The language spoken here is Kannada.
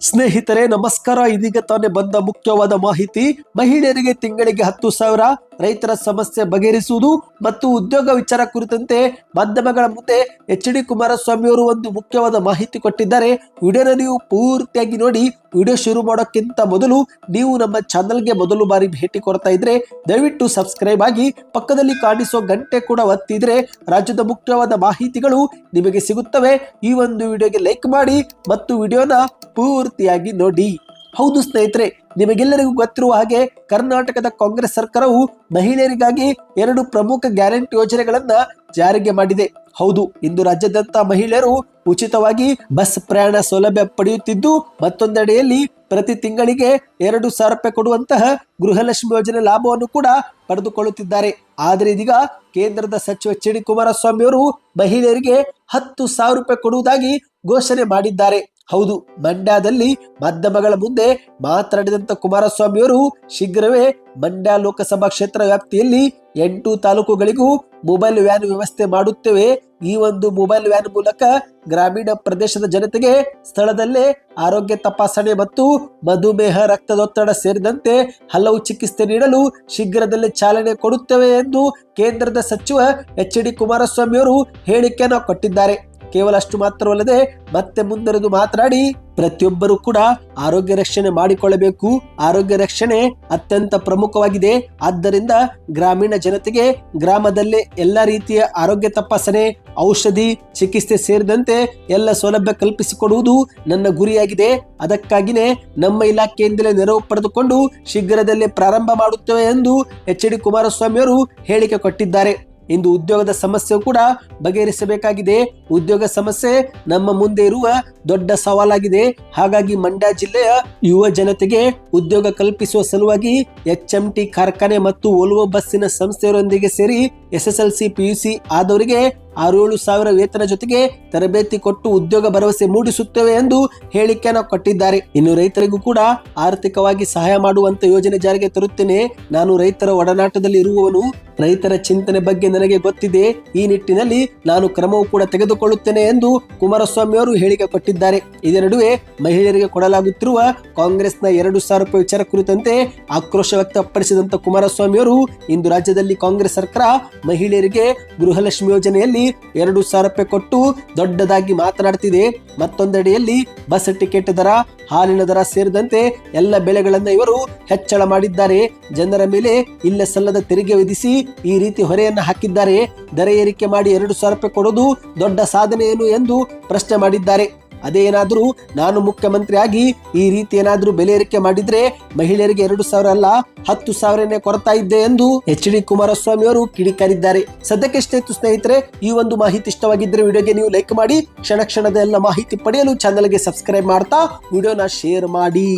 ಸ್ನೇಹಿತರೆ, ನಮಸ್ಕಾರ. ಇದೀಗ ತಾನೇ ಬಂದ ಮುಖ್ಯವಾದ ಮಾಹಿತಿ. ಮಹಿಳೆಯರಿಗೆ ತಿಂಗಳಿಗೆ ಹತ್ತು ಸಾವಿರ, ರೈತರ ಸಮಸ್ಯೆ ಬಗೆಹರಿಸುವುದು ಮತ್ತು ಉದ್ಯೋಗ ವಿಚಾರ ಕುರಿತಂತೆ ಮಾಧ್ಯಮಗಳ ಮುಂದೆ ಎಚ್ ಡಿ ಕುಮಾರಸ್ವಾಮಿ ಅವರು ಒಂದು ಮುಖ್ಯವಾದ ಮಾಹಿತಿ ಕೊಟ್ಟಿದ್ದಾರೆ. ವಿಡಿಯೋನ ನೀವು ಪೂರ್ತಿಯಾಗಿ ನೋಡಿ, ವಿಡಿಯೋ ಶುರು ಮಾಡೋಕ್ಕಿಂತ ಮೊದಲು ನೀವು ನಮ್ಮ ಚಾನಲ್ಗೆ ಮೊದಲು ಬಾರಿ ಭೇಟಿ ಕೊಡ್ತಾ ಇದ್ರೆ, ದಯವಿಟ್ಟು ಸಬ್ಸ್ಕ್ರೈಬ್ ಆಗಿ ಪಕ್ಕದಲ್ಲಿ ಕಾಣಿಸೋ ಗಂಟೆ ಕೂಡ ಒತ್ತಿದ್ರೆ ರಾಜ್ಯದ ಮುಖ್ಯವಾದ ಮಾಹಿತಿಗಳು ನಿಮಗೆ ಸಿಗುತ್ತವೆ. ಈ ಒಂದು ವಿಡಿಯೋಗೆ ಲೈಕ್ ಮಾಡಿ ಮತ್ತು ವಿಡಿಯೋನ ಪೂರ್ತಿಯಾಗಿ ನೋಡಿ. ಹೌದು ಸ್ನೇಹಿತರೆ, ನಿಮಗೆಲ್ಲರಿಗೂ ಗೊತ್ತಿರುವ ಹಾಗೆ ಕರ್ನಾಟಕದ ಕಾಂಗ್ರೆಸ್ ಸರ್ಕಾರವು ಮಹಿಳೆಯರಿಗಾಗಿ ಎರಡು ಪ್ರಮುಖ ಗ್ಯಾರಂಟಿ ಯೋಜನೆಗಳನ್ನ ಜಾರಿಗೆ ಮಾಡಿದೆ. ಹೌದು, ಇಂದು ರಾಜ್ಯದಂತ ಮಹಿಳೆಯರು ಉಚಿತವಾಗಿ ಬಸ್ ಪ್ರಯಾಣ ಸೌಲಭ್ಯ ಪಡೆಯುತ್ತಿದ್ದು, ಮತ್ತೊಂದೆಡೆಯಲ್ಲಿ ಪ್ರತಿ ತಿಂಗಳಿಗೆ ಎರಡು ಸಾವಿರ ರೂಪಾಯಿ ಕೊಡುವಂತಹ ಗೃಹಲಕ್ಷ್ಮಿ ಯೋಜನೆ ಲಾಭವನ್ನು ಕೂಡ ಪಡೆದುಕೊಳ್ಳುತ್ತಿದ್ದಾರೆ. ಆದರೆ ಇದೀಗ ಕೇಂದ್ರದ ಸಚಿವ ಎಚ್ ಡಿ ಕುಮಾರಸ್ವಾಮಿ ಅವರು ಮಹಿಳೆಯರಿಗೆ ಹತ್ತು ಸಾವಿರ ರೂಪಾಯಿ ಕೊಡುವುದಾಗಿ ಘೋಷಣೆ ಮಾಡಿದ್ದಾರೆ. ಹೌದು, ಮಂಡ್ಯದಲ್ಲಿ ಮಾಧ್ಯಮಗಳ ಮುಂದೆ ಮಾತನಾಡಿದಂತ ಕುಮಾರಸ್ವಾಮಿಯವರು ಶೀಘ್ರವೇ ಮಂಡ್ಯ ಲೋಕಸಭಾ ಕ್ಷೇತ್ರ ವ್ಯಾಪ್ತಿಯಲ್ಲಿ ಎಂಟು ತಾಲೂಕುಗಳಿಗೂ ಮೊಬೈಲ್ ವ್ಯಾನ್ ವ್ಯವಸ್ಥೆ ಮಾಡುತ್ತೇವೆ. ಈ ಒಂದು ಮೊಬೈಲ್ ವ್ಯಾನ್ ಮೂಲಕ ಗ್ರಾಮೀಣ ಪ್ರದೇಶದ ಜನತೆಗೆ ಸ್ಥಳದಲ್ಲೇ ಆರೋಗ್ಯ ತಪಾಸಣೆ ಮತ್ತು ಮಧುಮೇಹ, ರಕ್ತದೊತ್ತಡ ಸೇರಿದಂತೆ ಹಲವು ಚಿಕಿತ್ಸೆ ನೀಡಲು ಶೀಘ್ರದಲ್ಲೇ ಚಾಲನೆ ಕೊಡುತ್ತೇವೆ ಎಂದು ಕೇಂದ್ರದ ಸಚಿವ ಎಚ್ ಡಿ ಕುಮಾರಸ್ವಾಮಿ ಅವರು ಹೇಳಿಕೆಯನ್ನು ಕೊಟ್ಟಿದ್ದಾರೆ. ಕೇವಲ ಅಷ್ಟು ಮಾತ್ರವಲ್ಲದೆ ಮತ್ತೆ ಮುಂದರೆದು ಮಾತನಾಡಿ ಪ್ರತಿಯೊಬ್ಬರೂ ಕೂಡ ಆರೋಗ್ಯ ರಕ್ಷಣೆ ಮಾಡಿಕೊಳ್ಳಬೇಕು. ಆರೋಗ್ಯ ರಕ್ಷಣೆ ಅತ್ಯಂತ ಪ್ರಮುಖವಾಗಿದೆ. ಆದ್ದರಿಂದ ಗ್ರಾಮೀಣ ಜನತೆಗೆ ಗ್ರಾಮದಲ್ಲೇ ಎಲ್ಲ ರೀತಿಯ ಆರೋಗ್ಯ ತಪಾಸಣೆ, ಔಷಧಿ, ಚಿಕಿತ್ಸೆ ಸೇರಿದಂತೆ ಎಲ್ಲ ಸೌಲಭ್ಯ ಕಲ್ಪಿಸಿಕೊಡುವುದು ನನ್ನ ಗುರಿಯಾಗಿದೆ. ಅದಕ್ಕಾಗಿಯೇ ನಮ್ಮ ಇಲಾಖೆಯಿಂದಲೇ ನೆರವು ಪಡೆದುಕೊಂಡು ಶೀಘ್ರದಲ್ಲೇ ಪ್ರಾರಂಭ ಮಾಡುತ್ತೇವೆ ಎಂದು ಎಚ್ ಡಿ ಕುಮಾರಸ್ವಾಮಿಯವರು ಹೇಳಿಕೆ ಕೊಟ್ಟಿದ್ದಾರೆ. ಇಂದು ಉದ್ಯೋಗದ ಸಮಸ್ಯೆ ಕೂಡ ಬಗೆಹರಿಸಬೇಕಾಗಿದೆ. ಉದ್ಯೋಗ ಸಮಸ್ಯೆ ನಮ್ಮ ಮುಂದೆ ಇರುವ ದೊಡ್ಡ ಸವಾಲಾಗಿದೆ. ಹಾಗಾಗಿ ಮಂಡ್ಯ ಜಿಲ್ಲೆಯ ಯುವ ಜನತೆಗೆ ಉದ್ಯೋಗ ಕಲ್ಪಿಸುವ ಸಲುವಾಗಿ ಎಚ್ ಕಾರ್ಖಾನೆ ಮತ್ತು ಓಲ್ವೋ ಬಸ್ಸಿನ ಸಂಸ್ಥೆಯರೊಂದಿಗೆ ಸೇರಿ S S L C PUC ಆದವರಿಗೆ ಆರು ಏಳು ಸಾವಿರ ವೇತನ ಜೊತೆಗೆ ತರಬೇತಿ ಕೊಟ್ಟು ಉದ್ಯೋಗ ಭರವಸೆ ಮೂಡಿಸುತ್ತೇವೆ ಎಂದು ಹೇಳಿಕೆಯನ್ನು ಕೊಟ್ಟಿದ್ದಾರೆ. ಇನ್ನು ರೈತರಿಗೂ ಕೂಡ ಆರ್ಥಿಕವಾಗಿ ಸಹಾಯ ಮಾಡುವಂತ ಯೋಜನೆ ಜಾರಿಗೆ ತರುತ್ತೇನೆ. ನಾನು ರೈತರ ಒಡನಾಟದಲ್ಲಿ ಇರುವವನು, ರೈತರ ಚಿಂತನೆ ಬಗ್ಗೆ ನನಗೆ ಗೊತ್ತಿದೆ. ಈ ನಿಟ್ಟಿನಲ್ಲಿ ನಾನು ಕ್ರಮವೂ ಕೂಡ ತೆಗೆದುಕೊಳ್ಳುತ್ತೇನೆ ಎಂದು ಕುಮಾರಸ್ವಾಮಿ ಅವರು ಹೇಳಿಕೆ ಕೊಟ್ಟಿದ್ದಾರೆ. ಇದರ ನಡುವೆ ಮಹಿಳೆಯರಿಗೆ ಕೊಡಲಾಗುತ್ತಿರುವ ಕಾಂಗ್ರೆಸ್ನ ಎರಡು ಸಾವಿರ ರೂಪಾಯಿ ವಿಚಾರ ಕುರಿತಂತೆ ಆಕ್ರೋಶ ವ್ಯಕ್ತಪಡಿಸಿದಂತ ಕುಮಾರಸ್ವಾಮಿ ಅವರು, ಇಂದು ರಾಜ್ಯದಲ್ಲಿ ಕಾಂಗ್ರೆಸ್ ಸರ್ಕಾರ ಮಹಿಳೆಯರಿಗೆ ಗೃಹಲಕ್ಷ್ಮಿ ಯೋಜನೆಯಲ್ಲಿ ಎರಡು ಸಾವಿರ ರೂಪಾಯಿ ಕೊಟ್ಟು ದೊಡ್ಡದಾಗಿ ಮಾತನಾಡ್ತಿದೆ. ಮತ್ತೊಂದೆಡೆಯಲ್ಲಿ ಬಸ್ ಟಿಕೆಟ್ ದರ, ಹಾಲಿನ ದರ ಸೇರಿದಂತೆ ಎಲ್ಲ ಬೆಲೆಗಳನ್ನು ಇವರು ಹೆಚ್ಚಳ ಮಾಡಿದ್ದಾರೆ. ಜನರ ಮೇಲೆ ಇಲ್ಲ ಸಲ್ಲದ ತೆರಿಗೆ ವಿಧಿಸಿ ಈ ರೀತಿ ಹೊರೆಯನ್ನು ಹಾಕಿದ್ದಾರೆ. ದರ ಏರಿಕೆ ಮಾಡಿ ಎರಡು ಸಾವಿರ ರೂಪಾಯಿ ಕೊಡೋದು ದೊಡ್ಡ ಸಾಧನೆ ಏನು ಎಂದು ಪ್ರಶ್ನೆ ಮಾಡಿದ್ದಾರೆ. ಅದೇ ಏನಾದರೂ ನಾನು ಮುಖ್ಯಮಂತ್ರಿ ಆಗಿ ಈ ರೀತಿ ಏನಾದರೂ ಬೆಲೆ ಏರಿಕೆ ಮಾಡಿದ್ರೆ ಮಹಿಳೆಯರಿಗೆ ಎರಡು ಸಾವಿರ ಅಲ್ಲ, ಹತ್ತು ಸಾವಿರನೇ ಕೊರತಾ ಇದ್ದೆ ಎಂದು ಎಚ್ ಡಿ ಕುಮಾರಸ್ವಾಮಿ ಅವರು ಕಿಡಿಕಾರಿದ್ದಾರೆ. ಸದ್ಯಕ್ಕೆ ಸ್ನೇಹಿತ ಸ್ನೇಹಿತರೆ, ಈ ಒಂದು ಮಾಹಿತಿ ಇಷ್ಟವಾಗಿದ್ದರೆ ವಿಡಿಯೋಗೆ ನೀವು ಲೈಕ್ ಮಾಡಿ, ಕ್ಷಣ ಕ್ಷಣದ ಎಲ್ಲ ಮಾಹಿತಿ ಪಡೆಯಲು ಚಾನಲ್ಗೆ ಸಬ್ಸ್ಕ್ರೈಬ್ ಮಾಡ್ತಾ, ವಿಡಿಯೋನ ಶೇರ್ ಮಾಡಿ.